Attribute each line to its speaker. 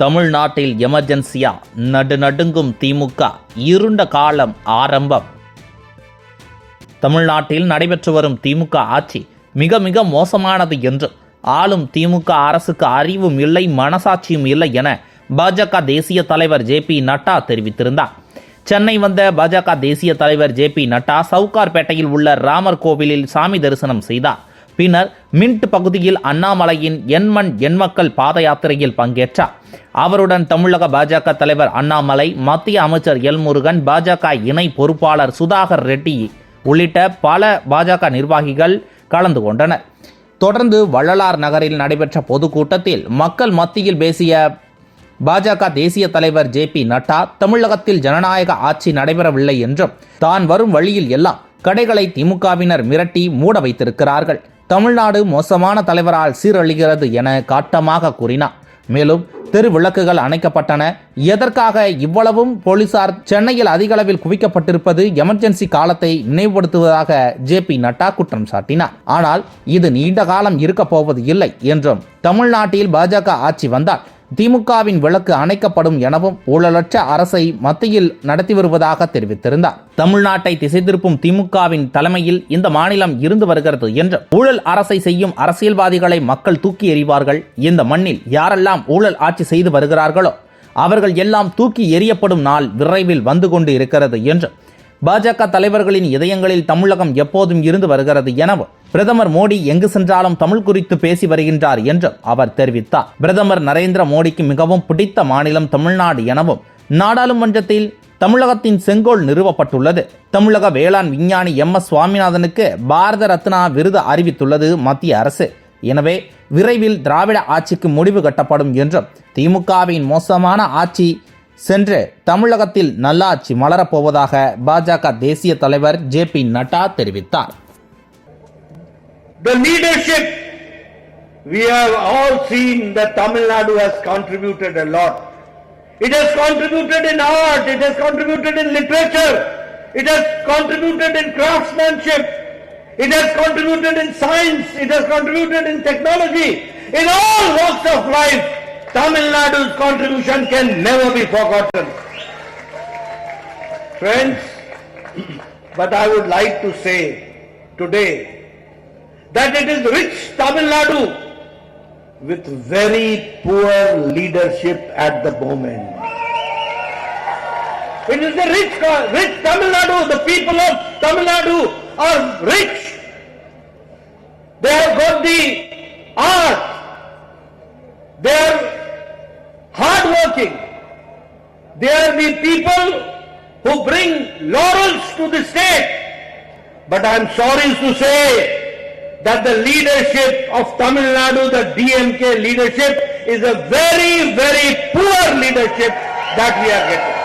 Speaker 1: தமிழ்நாட்டில் எமர்ஜென்சியா நடுநடுங்கும் திமுக இருண்ட காலம் ஆரம்பம். தமிழ்நாட்டில் நடைபெற்று வரும் திமுக ஆட்சி மிக மிக மோசமானது என்றும் ஆளும் திமுக அரசுக்கு அறிவும் இல்லை மனசாட்சியும் இல்லை என பாஜக தேசிய தலைவர் ஜே பி நட்டா தெரிவித்திருந்தார். சென்னை வந்த பாஜக தேசிய தலைவர் ஜே பி நட்டா சவுகார்பேட்டையில் உள்ள ராமர் கோவிலில் சாமி தரிசனம் செய்தார். பின்னர் மின்ட் பகுதியில் அண்ணாமலையின் எண்மண் எண்மக்கள் பாத யாத்திரையில் பங்கேற்றார். அவருடன் தமிழக பாஜக தலைவர் அண்ணாமலை மத்திய அமைச்சர் எல் முருகன் பாஜக இணை பொறுப்பாளர் சுதாகர் ரெட்டி உள்ளிட்ட பல பாஜக நிர்வாகிகள் கலந்து கொண்டனர். தொடர்ந்து வள்ளலார் நகரில் நடைபெற்ற பொதுக்கூட்டத்தில் மக்கள் மத்தியில் பேசிய பாஜக தேசிய தலைவர் ஜே பி நட்டா தமிழகத்தில் ஜனநாயக ஆட்சி நடைபெறவில்லை என்றும் தான் வரும் வழியில் எல்லாம் கடைகளை திமுகவினர் மிரட்டி மூட வைத்திருக்கிறார்கள். தமிழ்நாடு மோசமான தலைவரால் சீரழிகிறது என காட்டமாக கூறினார். மேலும் தெரு விளக்குகள் அணைக்கப்பட்டன. எதற்காக இவ்வளவும் போலீசார் சென்னையில் அதிக அளவில் குவிக்கப்பட்டிருப்பது எமர்ஜென்சி காலத்தை நினைவுபடுத்துவதாக ஜே பி நட்டா குற்றம் சாட்டினார். ஆனால் இது நீண்ட காலம் இருக்கப் போவது இல்லை என்றும் தமிழ்நாட்டில் பாஜக ஆட்சி வந்தால் திமுகவின் விளக்கு அணைக்கப்படும் எனவும் ஊழலற்ற அரசை மத்தியில் நடத்தி வருவதாக தெரிவித்திருந்தார். தமிழ்நாட்டை திசை திருப்பும் திமுகவின் தலைமையில் இந்த மாநிலம் இருந்து வருகிறது என்று ஊழல் அரசை செய்யும் அரசியல்வாதிகளை மக்கள் தூக்கி எறிவார்கள் இந்த மண்ணில் யாரெல்லாம் ஊழல் ஆட்சி செய்து வருகிறார்களோ அவர்கள் எல்லாம் தூக்கி எறியப்படும் நாள் விரைவில் வந்து கொண்டு இருக்கிறது என்று பாஜக தலைவர்களின் இதயங்களில் தமிழகம் எப்போதும் இருந்து வருகிறது எனவும் பிரதமர் மோடி எங்கு சென்றாலும் தமிழ் குறித்து பேசி வருகின்றார் என்றும் அவர் தெரிவித்தார். பிரதமர் நரேந்திர மோடிக்கு மிகவும் பிடித்த மாநிலம் தமிழ்நாடு எனவும் நாடாளுமன்றத்தில் தமிழகத்தின் செங்கோல் நிறுவப்பட்டுள்ளது. தமிழக வேளாண் விஞ்ஞானி எம். எஸ். சுவாமிநாதனுக்கு பாரத ரத்னா விருது அறிவித்துள்ளது மத்திய அரசு. எனவே விரைவில் திராவிட ஆட்சிக்கு முடிவு கட்டப்படும் என்றும் திமுகவின் மோசமான ஆட்சி சென்று தமிழகத்தில் நல்லாட்சி மலரப்போவதாக பாஜக தேசிய தலைவர் ஜே பி நட்டா தெரிவித்தார்
Speaker 2: The leadership, we have all seen that Tamil Nadu has contributed a lot. It has contributed in art, it has contributed in literature, it has contributed in craftsmanship, it has contributed in science, it has contributed in technology. In all walks of life, Tamil Nadu's contribution can never be forgotten. Friends, but I would like to say today that it is rich Tamil Nadu with very poor leadership at the moment. It is the rich, rich Tamil Nadu, the people of Tamil Nadu are rich. They have got the art. They are hardworking. They are people who bring laurels to the state. But I am sorry to say that the leadership of Tamil Nadu, the DMK leadership, is a very, very poor leadership that we are getting.